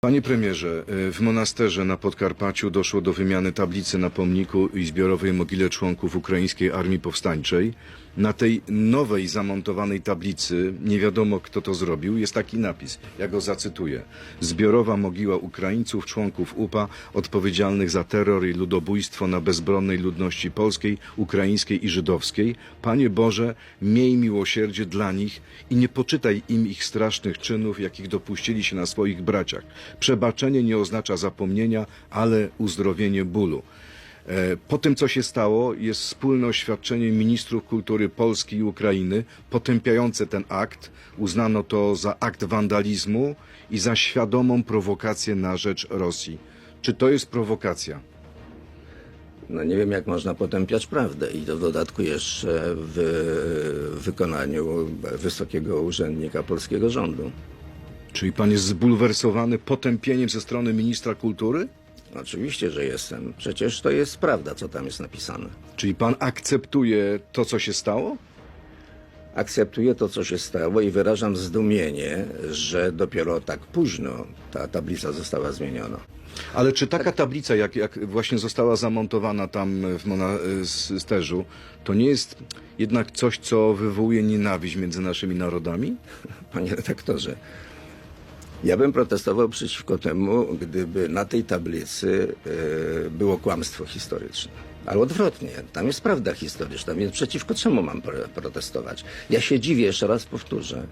Panie premierze, y, w monasterze na Podkarpaciu doszło do wymiany tablicy na pomniku i zbiorowej mogile członków Ukraińskiej Armii Powstańczej. Na tej nowej zamontowanej tablicy, nie wiadomo kto to zrobił, jest taki napis. Ja go zacytuję. Zbiorowa mogiła Ukraińców, członków UPA, odpowiedzialnych za terror i ludobójstwo na bezbronnej ludności polskiej, ukraińskiej i żydowskiej. Panie Boże, miej miłosierdzie dla nich i nie poczytaj im ich strasznych czynów, jakich dopuścili się na swoich braciach. Przebaczenie nie oznacza zapomnienia, ale uzdrowienie bólu. E, Po tym, co się stało, jest wspólne oświadczenie ministrów kultury Polski i Ukrainy potępiające ten akt. Uznano to za akt wandalizmu i za świadomą prowokację na rzecz Rosji. Czy to jest prowokacja? No nie wiem, jak można potępiać prawdę i to w dodatku jeszcze w wykonaniu wysokiego urzędnika polskiego rządu. Czyli pan jest zbulwersowany potępieniem ze strony ministra kultury? Oczywiście, że jestem. Przecież to jest prawda, co tam jest napisane. Czyli pan akceptuje to, co się stało? Akceptuję to, co się stało i wyrażam zdumienie, że dopiero tak późno ta tablica została zmieniona. Ale czy taka tablica, jak, jak właśnie została zamontowana tam w monasterzu, to nie jest jednak coś, co wywołuje nienawiść między naszymi narodami? Panie redaktorze, ja bym protestował przeciwko temu, gdyby na tej tablicy e, było kłamstwo historyczne. Ale odwrotnie, tam jest prawda historyczna, więc przeciwko czemu mam pro- protestować? Ja się dziwię, jeszcze raz powtórzę,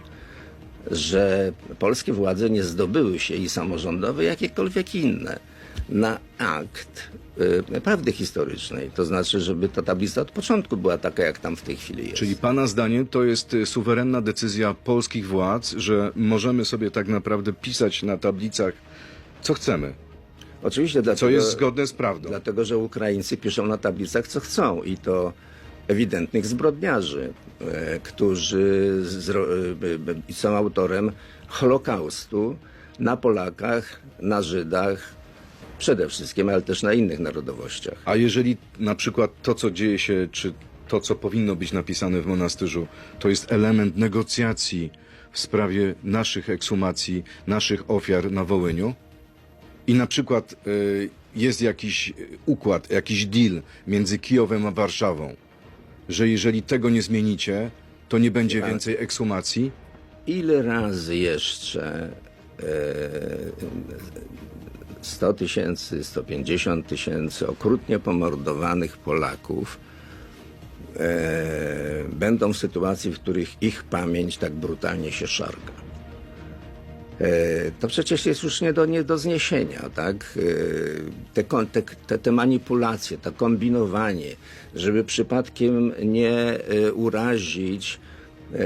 że polskie władze nie zdobyły się i samorządowe, jakiekolwiek inne, na akt e, prawdy historycznej. To znaczy, żeby ta tablica od początku była taka, jak tam w tej chwili jest. Czyli pana zdaniem to jest y, suwerenna decyzja polskich władz, że możemy sobie tak naprawdę pisać na tablicach, co chcemy, Oczywiście, co dlatego, jest zgodne z prawdą. Dlatego, że Ukraińcy piszą na tablicach, co chcą i to ewidentnych zbrodniarzy, e, którzy zro, e, e, są autorem Holokaustu na Polakach, na Żydach, przede wszystkim, ale też na innych narodowościach. A jeżeli na przykład to, co dzieje się, czy to, co powinno być napisane w monasterzu, to jest element negocjacji w sprawie naszych ekshumacji, naszych ofiar na Wołyniu i na przykład y, jest jakiś układ, jakiś deal między Kijowem a Warszawą, że jeżeli tego nie zmienicie, to nie będzie więcej ekshumacji, Ile razy jeszcze e, 100 tysięcy, 150 tysięcy okrutnie pomordowanych Polaków e, będą w sytuacji, w których ich pamięć tak brutalnie się szarga? E, To przecież jest już nie do, nie do zniesienia, tak? E, Te, te, te, manipulacje, to kombinowanie, żeby przypadkiem nie e, urazić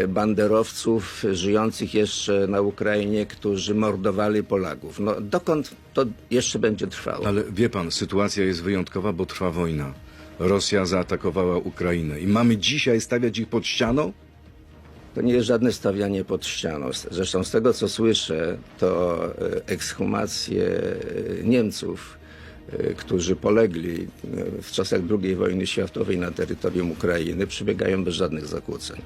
banderowców żyjących jeszcze na Ukrainie, którzy mordowali Polaków. No dokąd to jeszcze będzie trwało? ale wie pan, sytuacja jest wyjątkowa, bo trwa wojna. Rosja zaatakowała Ukrainę i mamy dzisiaj stawiać ich pod ścianą? To nie jest żadne stawianie pod ścianą. Zresztą z tego, co słyszę, to e, ekshumacje e, Niemców, e, którzy polegli e, w czasach II wojny światowej na terytorium Ukrainy, przebiegają bez żadnych zakłóceń.